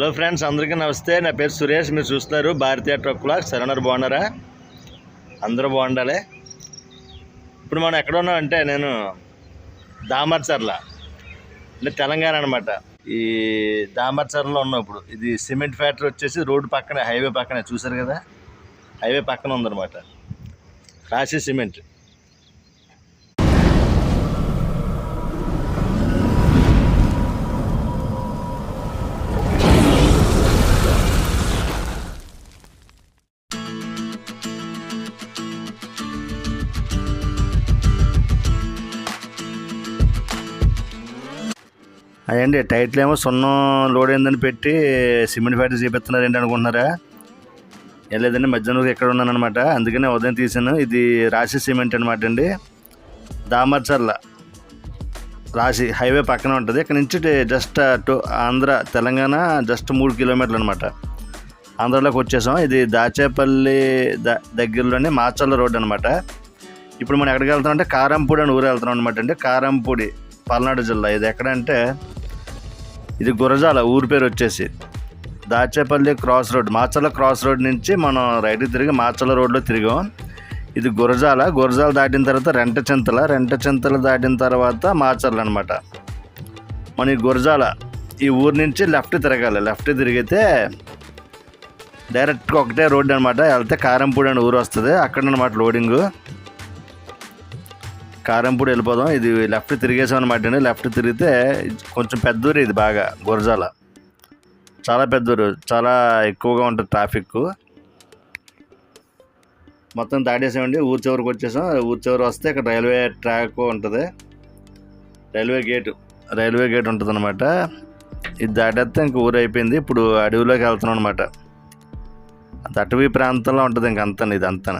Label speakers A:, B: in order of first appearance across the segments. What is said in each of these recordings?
A: Hello friends అందరికీ నమస్తే. నా పేరు సురేష్ మీరు చూస్తున్నారు భారతీయ ట్రక్ బ్లాగ్ సరవణర్ బాగున్నారా? అందరూ బాగుండాలి. ఇప్పుడు మనం ఎక్కడ ఉన్నామంటే నేను దామర్చర్ల అంటే తెలంగాణ అనమాట ఈ దామర్చర్లో ఉన్నాం ఇప్పుడు. ఇది సిమెంట్ ఫ్యాక్టరీ వచ్చేసి రోడ్డు పక్కనే హైవే పక్కనే చూసారు కదా? హైవే పక్కన ఉందన్నమాట. రాశి సిమెంట్. అదేంటి టైట్లు ఏమో సున్నం లోడ్ అయిందని పెట్టి సిమెంట్ ఫ్యాక్టరీ చూపిస్తున్నారు ఏంటి అనుకుంటున్నారా? లేదండి మధ్యాహ్నం ఎక్కడ ఉన్నాను అనమాట అందుకనే ఉదయం తీసాను ఇది రాశి సిమెంట్ అనమాట అండి. దామర్చర్ల రాశి హైవే పక్కన ఉంటుంది. ఇక్కడ నుంచి just to Andhra Telangana just మూడు కిలోమీటర్లు అనమాట ఆంధ్రాలోకి వచ్చేసాం. ఇది దాచేపల్లి ద దగ్గరలోనే మాచర్ల రోడ్ అనమాట ఇప్పుడు మనం ఎక్కడికి వెళ్తాం అంటే కారంపూడి అని ఊరు వెళ్తున్నాం అనమాట అండి. కారంపూడి పల్నాడు జిల్లా. ఇది ఎక్కడంటే ఇది గురజాల ఊరి పేరు వచ్చేసి. Dachepalli cross road Macherla cross road నుంచి మనం రైట్ తిరిగి మాచల రోడ్లో తిరిగాం. ఇది గురజాల గురజాల దాటిన తర్వాత రెంట చింతల రెంట చింతల దాటిన తర్వాత మాచర్ల అనమాట మన ఈ గురజాల ఈ ఊరు నుంచి లెఫ్ట్ తిరగాలి. లెఫ్ట్ తిరిగితే డైరెక్ట్గా ఒకటే రోడ్డు అనమాట వెళ్తే కారంపూడి అని ఊరు వస్తుంది. అక్కడ అనమాట లోడింగు. కారంపూడి వెళ్ళిపోదాం. ఇది లెఫ్ట్ తిరిగేసాం అనమాట అండి. లెఫ్ట్ తిరిగితే కొంచెం పెద్ద ఊరు ఇది బాగా గురజాల చాలా పెద్ద ఊరు. చాలా ఎక్కువగా ఉంటుంది ట్రాఫిక్. మొత్తం దాటేసామండి ఊరు చివరికి వచ్చేసాం. ఊరు చివరి వస్తే ఇక్కడ రైల్వే ట్రాక్ ఉంటుంది. Railway gate. రైల్వే గేట్ ఉంటుంది అనమాట ఇది దాటేస్తే ఇంక ఊరు అయిపోయింది. ఇప్పుడు అడవిలోకి వెళ్తున్నాం అనమాట అటవీ ప్రాంతంలో ఉంటుంది ఇంక అంతా ఇదంతా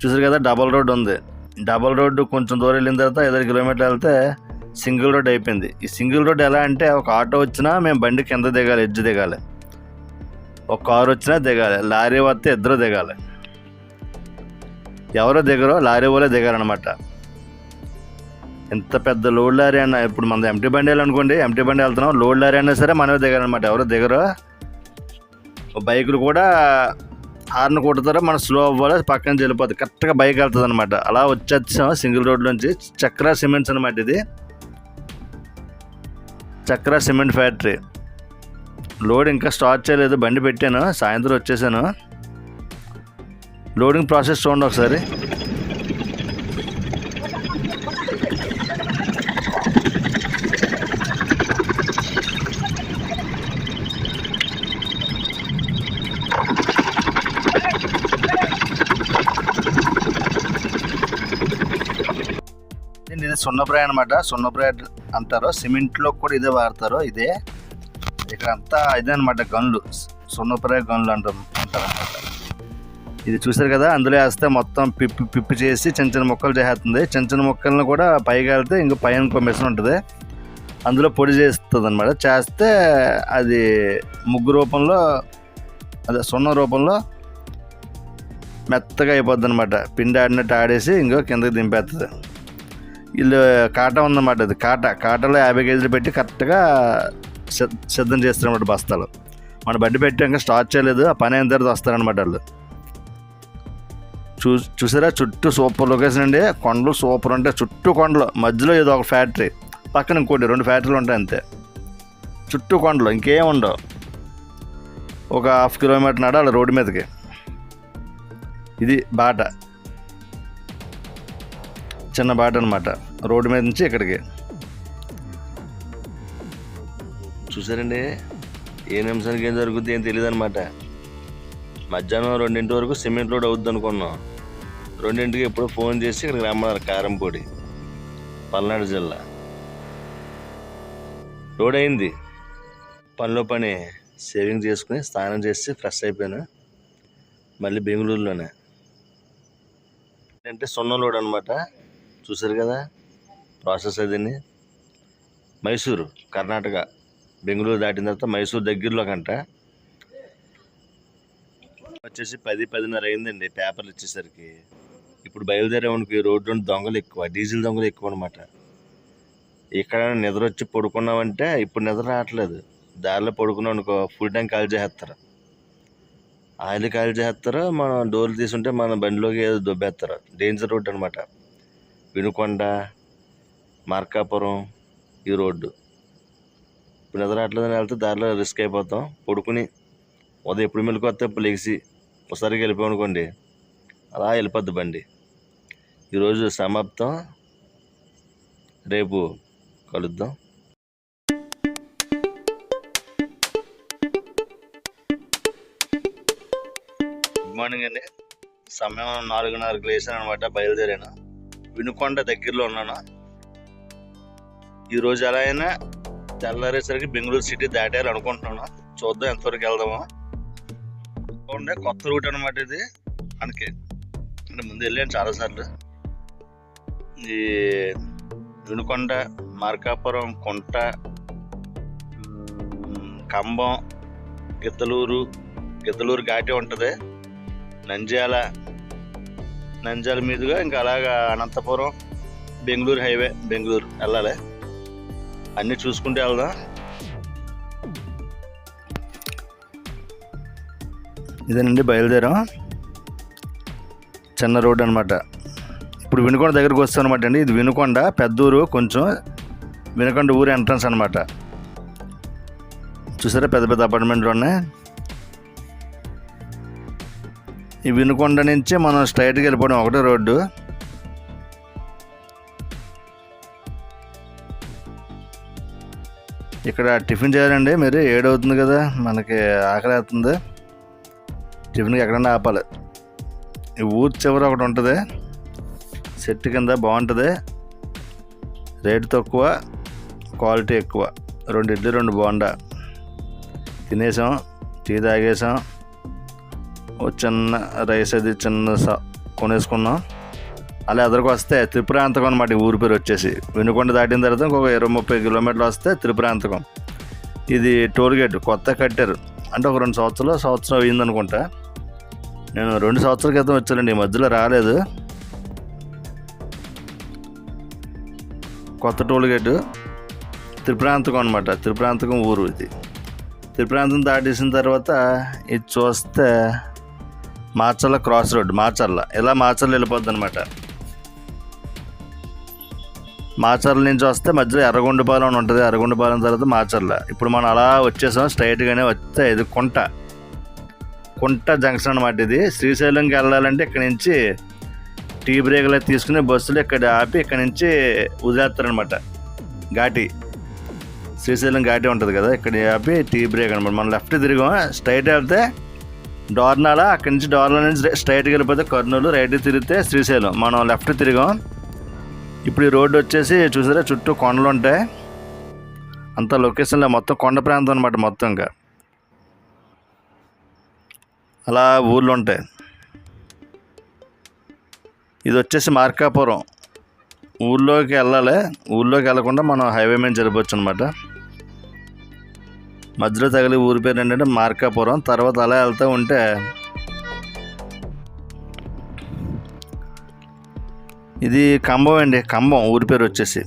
A: చూసారు కదా డబల్ రోడ్ ఉంది. డబల్ రోడ్డు కొంచెం దూరం వెళ్ళిన తర్వాత ఐదారు కిలోమీటర్లు వెళ్తే సింగిల్ రోడ్ అయిపోయింది. ఈ సింగిల్ రోడ్ ఎలా అంటే ఒక ఆటో వచ్చినా మేము బండి కింద దిగాలి ఎడ్జ్ దిగాలి. ఒక కారు వచ్చినా దిగాలి లారీ వస్తే ఇద్దరు దిగాలి. ఎవరో దిగరో లారీ వాళ్ళే దిగారనమాట ఎంత పెద్ద లోడ్ లారీ అన్న ఇప్పుడు మన ఎంటీ బండి వెళ్ళనుకోండి ఎంటీ బండి వెళ్తున్నాం లోడ్ లారీ అయినా సరే మనమే దిగారనమాట ఎవరో దిగరో? బైకులు కూడా హార్న్ కొడతారో మనం స్లో అవ్వాలి పక్కన వెళ్ళిపోతుంది కరెక్ట్గా బైక్ వెళ్తుంది అనమాట అలా వచ్చేసాం సింగిల్ రోడ్ నుంచి. చక్ర సిమెంట్స్ అనమాట ఇది. Chakra cement factory. లోడ్ ఇంకా స్టార్ట్ చేయలేదు. బండి పెట్టాను. సాయంత్రం వచ్చేసాను. లోడింగ్ ప్రాసెస్ చూడండి ఒకసారి. సున్నప్రాయ అనమాట సున్నప్రాయ అంటారు సిమెంట్లో కూడా ఇదే వాడతారు ఇదే. ఇక్కడ అంతా ఇదే అనమాట గన్లు. సున్నప్రాయ గన్లు అంటారు అంటారు అనమాట ఇది చూసారు కదా అందులో వేస్తే మొత్తం పిప్పి పిప్పి చేసి చిన్న చిన్న మొక్కలు చేస్తుంది చిన్న చిన్న మొక్కలను కూడా పైకి వెళ్తే ఇంకా పైన ఇంకో మిషన్ ఉంటుంది. అందులో పొడి చేస్తుంది అనమాట చేస్తే అది ముగ్గు రూపంలో అదే సున్న రూపంలో మెత్తగా అయిపోద్ది అనమాట పిండి ఆడినట్టు ఆడేసి ఇంకో కిందకి దింపేస్తుంది వీళ్ళు కాటా ఉందన్నమాట అది. కాటా. కాటాలో యాభై కేజీలు పెట్టి కరెక్ట్గా సిద్ధం చేస్తారన్నమాట బస్తాలు. మన బండి పెట్టాక స్టార్ట్ చేయలేదు. ఆ పని అయిన తర్వాత వస్తారనమాట వాళ్ళు. చూ చూసారా? చుట్టూ సూపర్ లొకేషన్ అండి. కొండలు సూపర్ ఉంటాయి. చుట్టూ కొండలు. మధ్యలో ఏదో ఒక ఫ్యాక్టరీ. పక్కన ఇంకోటి రెండు ఫ్యాక్టరీలు ఉంటాయి అంతే. చుట్టూ కొండలు. ఇంకేం ఉండవు. ఒక హాఫ్ కిలోమీటర్ నడాలి రోడ్డు మీదకి. ఇది బాట. చిన్న బాట అనమాట రోడ్డు మీద నుంచి ఇక్కడికి. చూసారండి? ఏ నిమిషానికి ఏం జరుగుద్ది ఏం తెలియదు అనమాట మధ్యాహ్నం రెండింటి వరకు సిమెంట్ రోడ్ అవుద్ది అనుకున్నాం రెండింటికి ఎప్పుడో ఫోన్ చేసి ఇక్కడికి రమ్మన్నారు కారంపొడి పల్నాడు జిల్లా. రోడ్ అయింది. పనిలో పని సేవింగ్ చేసుకుని స్నానం చేసి ఫ్రెష్ అయిపోయాను. మళ్ళీ బెంగళూరులోనే. అంటే సున్నం లోడ్ అనమాట చూసారు కదా? ప్రాసెస్ అదిని మైసూరు కర్ణాటక బెంగళూరు దాటిన తర్వాత మైసూరు దగ్గరలో కంట వచ్చేసి పది పదిన్నర అయిందండి పేపర్లు ఇచ్చేసరికి ఇప్పుడు బయలుదేరేవానికి రోడ్డు నుండి దొంగలు ఎక్కువ డీజిల్ దొంగలు ఎక్కువ అనమాట ఇక్కడ నిద్ర వచ్చి పడుకున్నామంటే ఇప్పుడు నిద్ర రావట్లేదు. దారిలో పడుకున్నాం అనుకో ఫుల్ ట్యాంక్ కాల్ చేసేస్తారు. ఆయిల్ కాల్ చేస్తారు మనం డోర్లు తీసుంటే మన బండిలోకి ఏదో దొబ్బేస్తారు. డేంజర్ రోడ్ అనమాట వినుకొండ మార్కాపురం ఈ రోడ్డు. ఇప్పుడు నిద్రట్లేదని వెళ్తే దారిలో రిస్క్ అయిపోతాం. పడుకుని ఉదయం ఎప్పుడు మెలుకొస్తే ఇప్పుడు లెగిసి ఒకసారికి వెళ్ళిపోయాం అలా వెళ్ళిపోద్ది బండి. ఈరోజు సమాప్తం. రేపు కలుద్దాం. గుడ్ మార్నింగ్ అండి. సమయం నాలుగున్నరకు లేచాను అనమాట బయలుదేరాను. వినుకొండ దగ్గరలో ఉన్నాను. ఈరోజు ఎలా అయినా తెల్లారేసరికి బెంగళూరు సిటీ దాటేయాలి అనుకుంటున్నాను చూద్దాం ఎంతవరకు వెళ్దామో. ఉండే కొత్త రూట్ అనమాట ఇది. మనకి అంటే ముందు వెళ్ళాను చాలాసార్లు. ఈ వినుకొండ మార్కాపురం కొంట కంబం గిద్దలూరు గిద్దలూరు ఘాటి ఉంటుంది. నంద్యాల నంజాల మీదుగా ఇంకా అలాగా అనంతపురం బెంగళూరు హైవే బెంగళూరు వెళ్ళాలి. అన్నీ చూసుకుంటూ వెళ్దాం. ఇదేనండి బయలుదేరాం. చిన్న రోడ్ అనమాట ఇప్పుడు వినుకొండ దగ్గరకు వస్తాం అనమాట అండి. ఇది వినుకొండ పెద్దూరు కొంచెం వినుకొండ ఊరు ఎంట్రన్స్ అనమాట చూసారా పెద్ద పెద్ద అపార్ట్మెంట్లు ఉన్నాయి. ఈ వినుకొండ నుంచి మనం స్ట్రైట్గా వెళ్ళిపోవడం ఒకటే రోడ్డు. ఇక్కడ టిఫిన్ చేయాలండి మీరు ఏడవుతుంది కదా మనకి ఆకలి అవుతుంది టిఫిన్కి ఎక్కడన్నా ఆపాలి. ఈ ఊరు చివర ఒకటి ఉంటుంది. సెట్ కింద బాగుంటుంది. రేటు తక్కువ క్వాలిటీ ఎక్కువ. రెండు ఇడ్లీ రెండు బోండా. తినేసాం టీ తాగేసాం. చిన్న రైస్ అది చిన్న స- కొనేసుకున్నాం. అలా ఎదురుకు వస్తే త్రిపురాంతకం అనమాట ఈ ఊరి పేరు వచ్చేసి. వెనుకొండ దాటిన తర్వాత ఇంకొక ఇరవై ముప్పై కిలోమీటర్లు వస్తే త్రిపురాంతకం ఇది టోల్గేట్ కొత్త కట్టారు. అంటే ఒక రెండు సంవత్సరాలు సంవత్సరం అయిందనుకుంటా నేను రెండు సంవత్సరాల క్రితం వచ్చానండి ఈ మధ్యలో రాలేదు. కొత్త టోల్గేట్ త్రిపురాంతకం అనమాట త్రిపురాంతకం ఊరు ఇది. త్రిపురాంతం దాటేసిన తర్వాత ఇది చూస్తే మార్చర్ల క్రాస్ రోడ్ మార్చర్ల. ఇలా మాచర్ల వెళ్ళిపోద్ది అనమాట మాచర్ల నుంచి వస్తే మధ్యలో ఎర్రగొండపాలెం అని ఉంటుంది. ఎర్రగొండపాలెం తర్వాత మాచర్ల ఇప్పుడు మనం అలా వచ్చేసాం స్ట్రైట్గానే వస్తే ఇది కుంట. కుంట జంక్షన్ అనమాట ఇది. శ్రీశైలంకి వెళ్ళాలంటే ఇక్కడ నుంచి టీ బ్రేక్లు తీసుకుని బస్సులు ఇక్కడ ఆపి ఇక్కడ నుంచి వదిలేస్తారనమాట ఘాటి. శ్రీశైలం ఘాటి ఉంటుంది కదా ఇక్కడ ఆపి టీ బ్రేక్ అనమాట మనం లెఫ్ట్ తిరిగాం స్ట్రైట్ వెళ్తే డోర్నాల అక్కడి నుంచి డోర్నాల నుంచి స్ట్రైట్కి వెళ్ళిపోతే కర్నూలు రైట్ తిరిగితే శ్రీశైలం. మనం లెఫ్ట్ తిరిగాం. ఇప్పుడు ఈ రోడ్డు వచ్చేసి చూసారా? చుట్టూ కొండలు ఉంటాయి. అంత లొకేషన్లో మొత్తం కొండ ప్రాంతం అనమాట మొత్తం ఇంకా అలా ఊర్లు ఉంటాయి. ఇది వచ్చేసి మార్కాపురం. ఊర్లోకి వెళ్ళాలి. ఊర్లోకి వెళ్ళకుండా మనం హైవే మీద జరపచ్చు అనమాట మధ్యలో తగిలి ఊరి పేరు ఏంటంటే మార్కాపురం. తర్వాత అలా వెళ్తూ ఉంటే ఇది కంబం అండి కంబం ఊరి పేరు వచ్చేసి.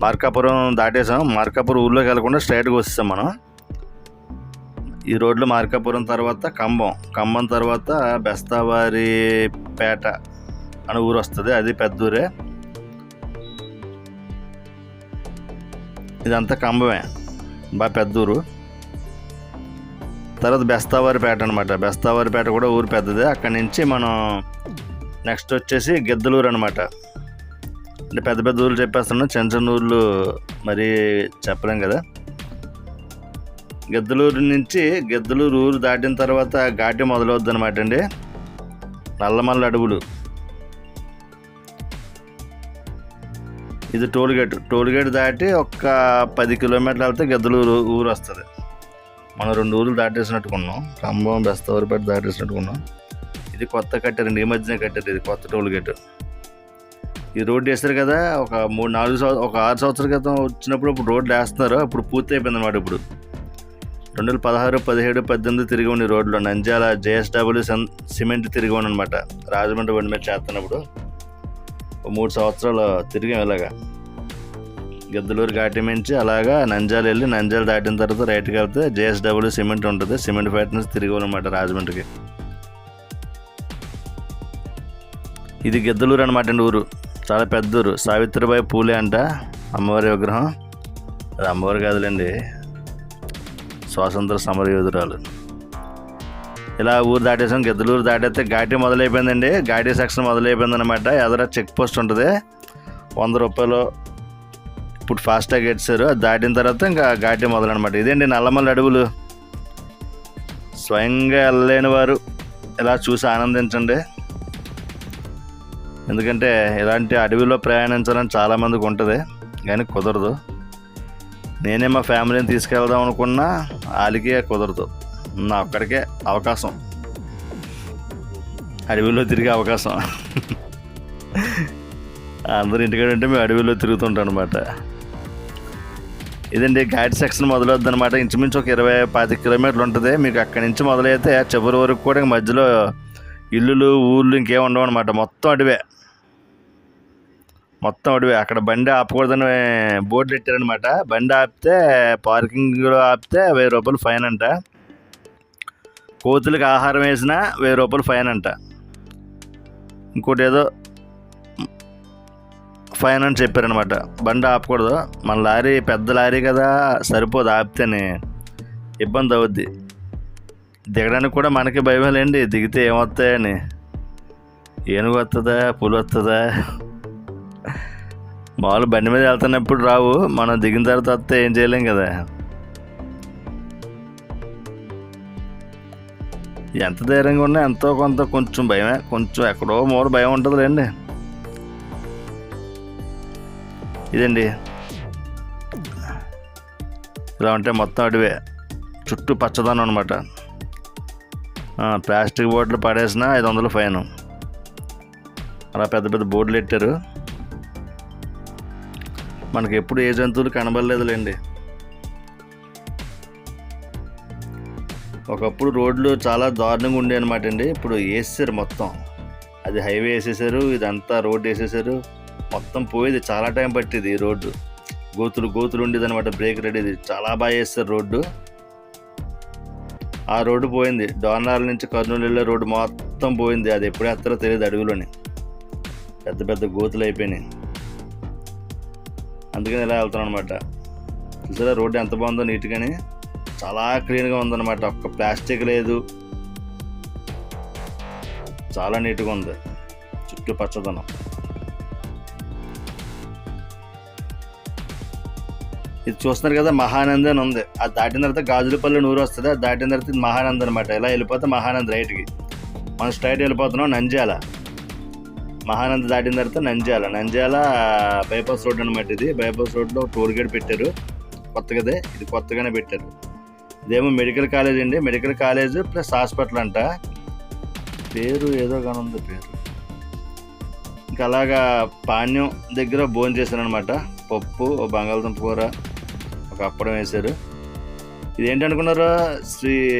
A: మార్కాపురం దాటేసాం. మార్కాపురం ఊర్లోకి వెళ్ళకుండా స్ట్రైట్గా వస్తాం మనం. ఈ రోడ్లో మార్కాపురం తర్వాత కంబం. కంబం తర్వాత బెస్తావారి పేట అని ఊరు వస్తుంది. అది పెద్ద ఊరే. ఇదంతా కంబమే. బాగా పెద్ద ఊరు తర్వాత బెస్తావారిపేట అనమాట బెస్తావారిపేట కూడా ఊరు పెద్దదే. అక్కడి నుంచి మనం నెక్స్ట్ వచ్చేసి గిద్దలూరు అనమాట అంటే పెద్ద పెద్ద ఊర్లు చెప్పేస్తున్నాం చిన్న చిన్న ఊర్లు మరీ చెప్పలేం కదా. గిద్దలూరు నుంచి గిద్దలూరు ఊరు దాటిన తర్వాత ఘాటి మొదలవుద్ది అనమాట అండి. నల్లమల్ల అడవులు. ఇది టోల్గేట్ టోల్గేట్ దాటి ఒక పది కిలోమీటర్లు వెళ్తే గద్దలూరు ఊరు వస్తుంది. మనం రెండు ఊర్లు దాటేసినట్టుకున్నాం. ఖమ్మం బెస్తవరిపేట దాటేసినట్టుకున్నాం. ఇది కొత్త కట్టారండి ఈ మధ్యనే కట్టారు ఇది కొత్త టోల్గేట్ ఈ రోడ్డు వేస్తారు కదా ఒక మూడు నాలుగు సంవత్సరం ఒక ఆరు సంవత్సరాల క్రితం వచ్చినప్పుడు ఇప్పుడు రోడ్లు వేస్తున్నారు. అప్పుడు పూర్తి అయిపోయింది అనమాట ఇప్పుడు. రెండు వేల పదహారు పదిహేడు పద్దెనిమిది తిరిగి ఉండి రోడ్లు. నంద్యాల జేఎస్డబ్ల్యూ సిమెంట్ తిరిగి అనమాట రాజమండ్రి బండి మీద చేస్తున్నప్పుడు. మూడు సంవత్సరాలు తిరిగాం ఇలాగా గిద్దలూరు ఘాటి నుంచి అలాగా నంజాల వెళ్ళి నంజాల దాటిన తర్వాత రైట్కి వెళ్తే జేఎస్డబ్ల్యూ సిమెంట్ ఉంటుంది. సిమెంట్ ఫ్యాక్టరీ నుంచి తిరిగి అనమాట రాజమండ్రికి. ఇది గిద్దలూరు అనమాట అండి ఊరు. చాలా పెద్ద ఊరు సావిత్రిబాయి పూలే అంట అమ్మవారి విగ్రహం. అది అమ్మవారు కాదులేండి. స్వాతంత్ర సమరయోధురాలు. ఇలా ఊరు దాటేసాం గిద్దలూరు దాటేస్తే ఘాటి మొదలైపోయిందండి. ఘాటి సెక్షన్ మొదలైపోయింది అనమాట ఎదర చెక్ పోస్ట్ ఉంటుంది. వంద రూపాయలు ఇప్పుడు ఫాస్టాగ్ ఎట్టారు అది దాటిన తర్వాత ఇంకా ఘాటి మొదలనమాట ఇదేంటి నల్లమల్ల అడవులు? స్వయంగా వెళ్ళలేని వారు ఇలా చూసి ఆనందించండి. ఎందుకంటే ఇలాంటి అడవిలో ప్రయాణించాలని చాలామందికి ఉంటుంది. కానీ కుదరదు. నేనే మా ఫ్యామిలీని తీసుకెళ్దాం అనుకున్నా వాళ్ళకి కుదరదు. నా ఒక్కడికే అవకాశం. అడవిలో తిరిగే అవకాశం. అందరు ఇంటికాడ ఉంటే మేము అడవిలో తిరుగుతుంటాం అనమాట ఇదండి గైడ్ సెక్షన్ మొదలవుద్ది అనమాట ఇంచుమించు ఒక ఇరవై పాతి కిలోమీటర్లు ఉంటుంది. మీకు అక్కడి నుంచి మొదలైతే చివరి వరకు కూడా ఇంక మధ్యలో ఇల్లులు ఊళ్ళు ఇంకేం ఉండవు అనమాట మొత్తం అడివే. మొత్తం అడవే. అక్కడ బండి ఆపకూడదని బోర్డు పెట్టారనమాట బండి ఆపితే పార్కింగ్లో ఆపితే వెయ్యి రూపాయలు ఫైన్ అంట. కోతులకి ఆహారం వేసినా వెయ్యి రూపాయలు ఫైన్ అంట. ఇంకోటి ఏదో ఫైన్ అని చెప్పారనమాట. బండి ఆపకూడదు. మన లారీ పెద్ద లారీ కదా సరిపోదు ఆపితేనే ఇబ్బంది అవుద్ది. దిగడానికి కూడా మనకి భయం లేండి. దిగితే ఏమొస్తాయని. ఏనుగు వస్తుందా పులి వస్తుందా మామూలు బండి మీద వెళ్తున్నప్పుడు రావు. మనం దిగిన తర్వాత వస్తే ఏం చేయలేం కదా. ఎంత ధైర్యంగా ఉన్నా ఎంతో కొంత కొంచెం భయమే. కొంచెం ఎక్కడో మూల భయం ఉంటుంది లేండి. ఇదండి. ఇలా ఉంటే మొత్తం అడివే. చుట్టూ పచ్చదనం అనమాట ప్లాస్టిక్ బోర్డులు పడేసిన ఐదు వందలు ఫైన్. అలా పెద్ద పెద్ద బోర్డులు పెట్టారు మనకి ఎప్పుడు ఏ జంతువులు కనబడలేదులేండి ఒకప్పుడు రోడ్లు చాలా దారుణంగా ఉండే అనమాట అండి. ఇప్పుడు వేసేసారు మొత్తం. అది హైవే వేసేసారు ఇదంతా రోడ్డు వేసేసారు మొత్తం పోయేది చాలా టైం పట్టేది ఈ రోడ్డు. గోతులు గోతులు ఉండేది అనమాట బ్రేక్ రెడీది చాలా బాగా వేస్తారు రోడ్డు. ఆ రోడ్డు పోయింది. డోర్నాల నుంచి కర్నూలు వెళ్ళే రోడ్డు మొత్తం పోయింది. అది ఎప్పుడు వేస్తారో తెలియదు అడవిలోని. పెద్ద పెద్ద గోతులు అయిపోయినాయి. అందుకని ఇలా వెళ్తాను అనమాట చూసారా రోడ్డు ఎంత బాగుందో నీట్గానే. చాలా క్లీన్గా ఉందన్నమాట. ఒక్క ప్లాస్టిక్ లేదు. చాలా నీట్గా ఉంది. చుట్టూ పచ్చదనం. ఇది చూస్తున్నారు కదా మహానంది అని ఉంది. అది దాటిన తర్వాత గాజులపల్లి నూరు వస్తుంది. అది దాటిన తర్వాత ఇది మహానంది అనమాట ఇలా వెళ్ళిపోతే మహానంది రైట్కి మనం స్ట్రైట్ వెళ్ళిపోతున్నాం నంజాల మహానంది దాటిన తర్వాత నంజాల నంజాల బైపాస్ రోడ్ అనమాట ఇది. బైపాస్ రోడ్లో టోల్ గేట్ పెట్టారు. కొత్తగా ఇది కొత్తగానే పెట్టారు. ఇదేమో మెడికల్ కాలేజ్ అండి. మెడికల్ కాలేజ్ ప్లస్ హాస్పిటల్ అంట. పేరు ఏదో కానీ ఉంది పేరు. ఇంకా అలాగా పాణ్యం దగ్గర భోజనం చేశాను అనమాట పప్పు ఓ బంగాళదుంప కూర ఒక అప్పడం వేశారు. ఇదేంటనుకున్నారు శ్రీ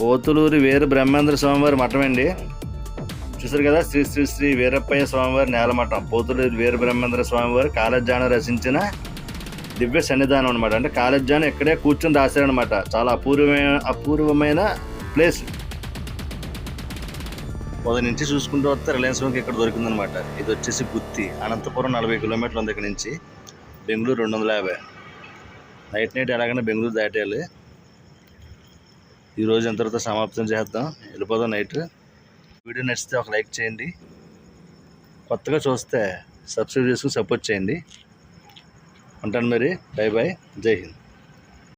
A: పోతులూరి వీర బ్రహ్మేంద్ర స్వామివారి మఠం అండి. చూసారు కదా? శ్రీ శ్రీ శ్రీ వీరప్పయ్య స్వామివారి నేలమఠం. పోతులూరి వీర బ్రహ్మేంద్ర స్వామివారి కాలజ్ఞానం రచించిన దివ్య సన్నిధానం అనమాట అంటే కాలజ్ఞానం ఇక్కడే కూర్చొని రాశారనమాట చాలా అపూర్వమైన అపూర్వమైన ప్లేస్. ఉదయం నుంచి చూసుకుంటూ వస్తే రిలయన్స్ బ్యాంక్ ఇక్కడ దొరికిందనమాట ఇది వచ్చేసి గుత్తి. అనంతపురం నలభై కిలోమీటర్లు ఉంది ఇక్కడ నుంచి. బెంగళూరు రెండు వందల యాభై. నైట్ నైట్ ఎలాగైనా బెంగళూరు దాటేయాలి. ఈరోజు ఎంతవరకు సమాప్తం చేద్దాం. వెళ్ళిపోదాం నైట్. వీడియో నచ్చితే ఒక లైక్ చేయండి. కొత్తగా చూస్తే సబ్స్క్రైబ్ చేసుకుని సపోర్ట్ చేయండి. ఉంటాను మరి. బై బాయ్ జై హింద్.